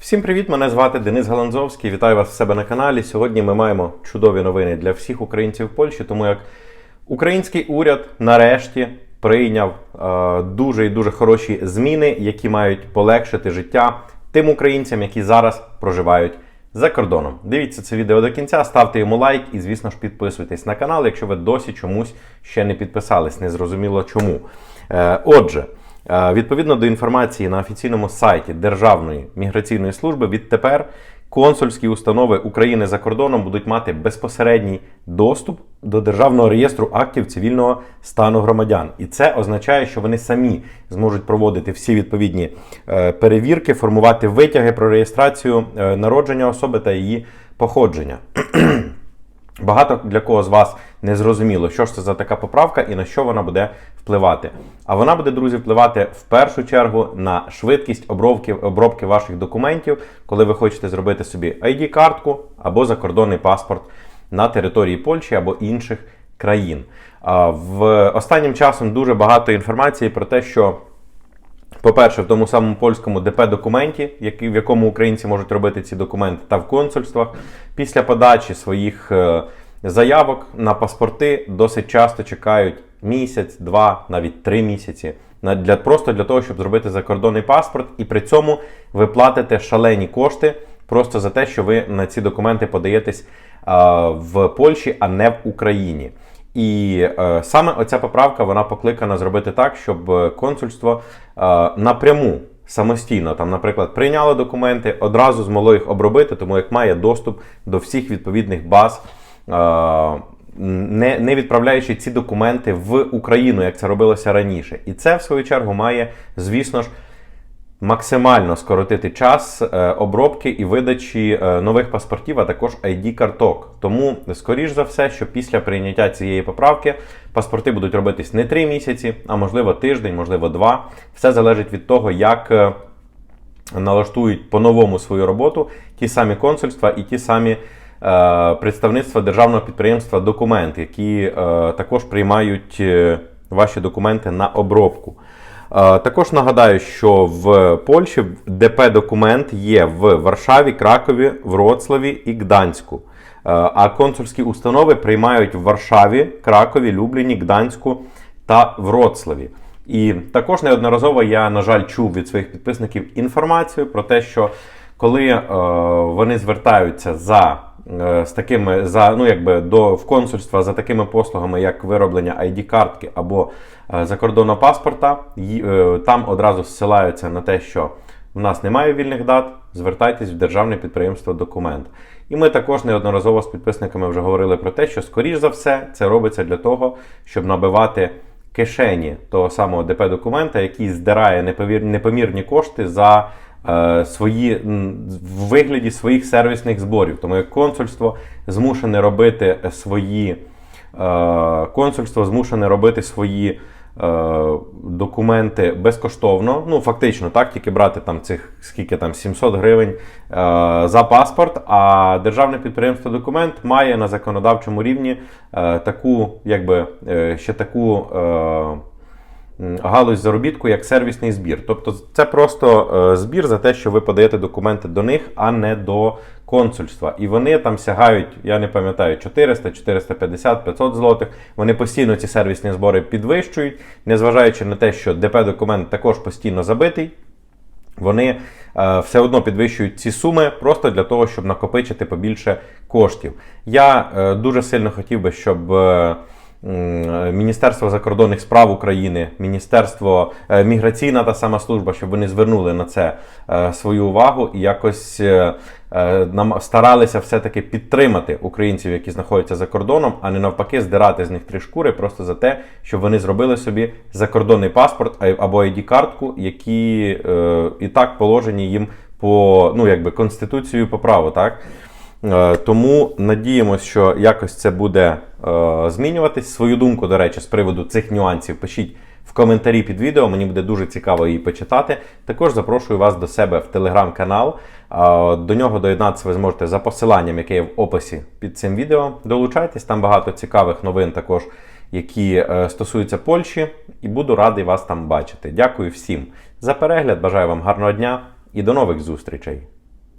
Всім привіт! Мене звати Денис Галанзовський. Вітаю вас в себе на каналі. Сьогодні ми маємо чудові новини для всіх українців в Польщі, тому як український уряд нарешті прийняв е, дуже і дуже хороші зміни, які мають полегшити життя тим українцям, які зараз проживають за кордоном. Дивіться це відео до кінця, ставте йому лайк і, звісно ж, підписуйтесь на канал, якщо ви досі чомусь ще не підписались. Незрозуміло чому. Е, отже. Е, Відповідно до інформації на офіційному сайті Державної міграційної служби, відтепер консульські установи України за кордоном будуть мати безпосередній доступ до державного реєстру актів цивільного стану громадян. І це означає, що вони самі зможуть проводити всі відповідні е, перевірки, формувати витяги про реєстрацію е, народження особи та її походження. Багато для кого з вас не зрозуміло, що ж це за така поправка і на що вона буде впливати. А вона буде, друзі, впливати в першу чергу на швидкість обробки, обробки ваших документів, коли ви хочете зробити собі ID-картку або закордонний паспорт на території Польщі або інших країн. В останнім часом дуже багато інформації про те, що по-перше, в тому самому польському ДП-документі, в якому українці можуть робити ці документи, та в консульствах, після подачі своїх е, заявок на паспорти досить часто чекають місяць, два, навіть три місяці. Для, просто для того, щоб зробити закордонний паспорт, і при цьому ви платите шалені кошти просто за те, що ви на ці документи подаєтесь в Польщі, а не в Україні. І е, саме оця поправка вона покликана зробити так, щоб консульство е, напряму самостійно, там, наприклад, прийняло документи, одразу змогло їх обробити, тому як має доступ до всіх відповідних баз, е, не, не відправляючи ці документи в Україну, як це робилося раніше. І це, в свою чергу, має, звісно ж, максимально скоротити час е, обробки і видачі е, нових паспортів, а також ID-карток. Тому, скоріш за все, що після прийняття цієї поправки паспорти будуть робитись не 3 місяці, а можливо тиждень, можливо, два. Все залежить від того, як. е, Налаштують по-новому свою роботу ті самі консульства і ті самі представництва державного підприємства документ, які е, також приймають ваші документи на обробку. Е, Також нагадаю, що в Польщі ДП-документ є в Варшаві, Кракові, Вроцлаві і Гданську. Е, А консульські установи приймають в Варшаві, Кракові, Любліні, Гданську та Вроцлаві. І також неодноразово я, на жаль, чув від своїх підписників інформацію про те, що коли е, вони звертаються за з такими за ну якби до в консульства за такими послугами, як вироблення ID-картки або е, закордонного паспорта, е, там одразу зсилаються на те, що в нас немає вільних дат, звертайтесь в державне підприємство документ. І ми також неодноразово з підписниками вже говорили про те, що скоріш за все це робиться для того, щоб набивати кишені того самого ДП-документа, який здирає непомірні кошти за е, свої в вигляді своїх сервісних зборів. Тому як консульство змушене робити свої е, консульство змушене робити свої. е, Документи безкоштовно, ну фактично, так, тільки брати там цих скільки там 700 гривень е, за паспорт. А державне підприємство документ має на законодавчому рівні е, таку, якби е, ще таку е, галузь заробітку, як сервісний збір. Тобто це просто е, збір за те, що ви подаєте документи до них, а не до консульства. І вони там сягають, я не пам'ятаю, 400, 450, 500 злотих. Вони постійно ці сервісні збори підвищують, незважаючи на те, що ДП-документ також постійно забитий. Вони е, все одно підвищують ці суми просто для того, щоб накопичити побільше коштів. Я е, дуже сильно хотів би, щоб Міністерство закордонних справ України, Міністерство е, міграційна та сама служба, щоб вони звернули на це е, свою увагу і якось е, нам старалися все-таки підтримати українців, які знаходяться за кордоном, а не навпаки здирати з них три шкури просто за те, щоб вони зробили собі закордонний паспорт або ID-картку, які е, і так положені їм по ну якби конституцією по праву, так. Е, Тому надіємося, що якось це буде е, змінюватись. Свою думку, до речі, з приводу цих нюансів пишіть в коментарі під відео. Мені буде дуже цікаво її почитати. Також запрошую вас до себе в телеграм-канал. Е, До нього доєднатися ви зможете за посиланням, яке є в описі під цим відео. Долучайтесь, там багато цікавих новин також, які стосуються Польщі, і буду радий вас там бачити. Дякую всім за перегляд. Бажаю вам гарного дня і до нових зустрічей.